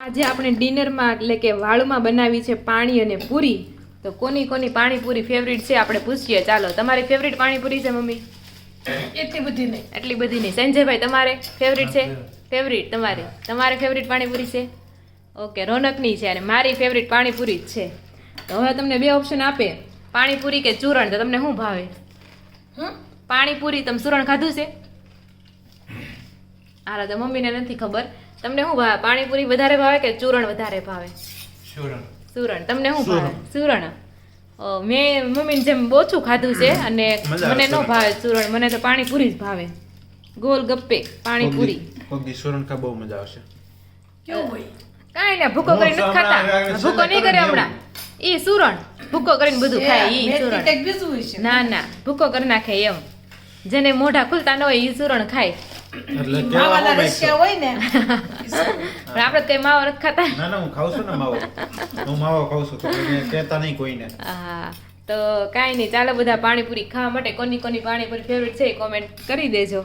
આજે આપણે ડિનરમાં એટલે કે વાળુમાં બનાવી છે પાણી અને પૂરી. તો કોની કોની પાણીપુરી ફેવરિટ છે આપણે પૂછીએ. ચાલો તમારી ફેવરિટ પાણીપુરી છે મમ્મી? એટલી બધી નહીં. એટલી બધી નહીં. સંજયભાઈ તમારે ફેવરિટ છે? ફેવરિટ તમારે. તમારે ફેવરિટ પાણીપુરી છે? ઓકે રોનકની છે અને મારી ફેવરિટ પાણીપુરી જ છે. તો હવે તમને બે ઓપ્શન આપે. પાણીપુરી કે ચૂરણ? તો તમને શું ભાવે? હમ? પાણીપુરી તમે ચૂરણ ખાધું છે? હાલો તો મમ્મીને નથી ખબર. તમને શું ભાવે? પાણીપુરી વધારે ભાવે કે ચૂરણ વધારે ભાવે? સુરણ સુરણ તમને શું ભાવે? સુરણ મેં મમ્મીને જેમ ઓછું ખાધું છે અને મને ન ભાવે ચૂરણ. મને તો પાણીપુરી જ ભાવે. ગોલ ગપ્પે પાણીપુરી. કોગી સુરણ ખા બહુ મજા આવશે. કેવું હોય? કાંઈ ના ભૂકો કરીને નથી ખાતા. ભૂકો નહીં કરે હમણાં. ઈ સુરણ ભૂકો કરીને બધું ખાય ઈ મેથી સુરણ કંઈક બીજું હોય છે. ના ના. ભૂકો કરી નાખે એમ. જેને મોઢા ખુલતા ન હોય ઈ સુરણ ખાય. એટલે માવાના હું હોય ને. પણ આપણે કઈ માવો નથી ખાતા. ના ના હું ખાઉં છું ને માવો. હું માવો ખાઉં છું તો કોઈને કહેતા નહીં કોઈને. હા. તો કાંઈ નહીં ચાલો બધા પાણીપુરી ખાવા માટે કોની કોની પાણીપુરી ફેવરિટ છે કોમેન્ટ કરી દેજો.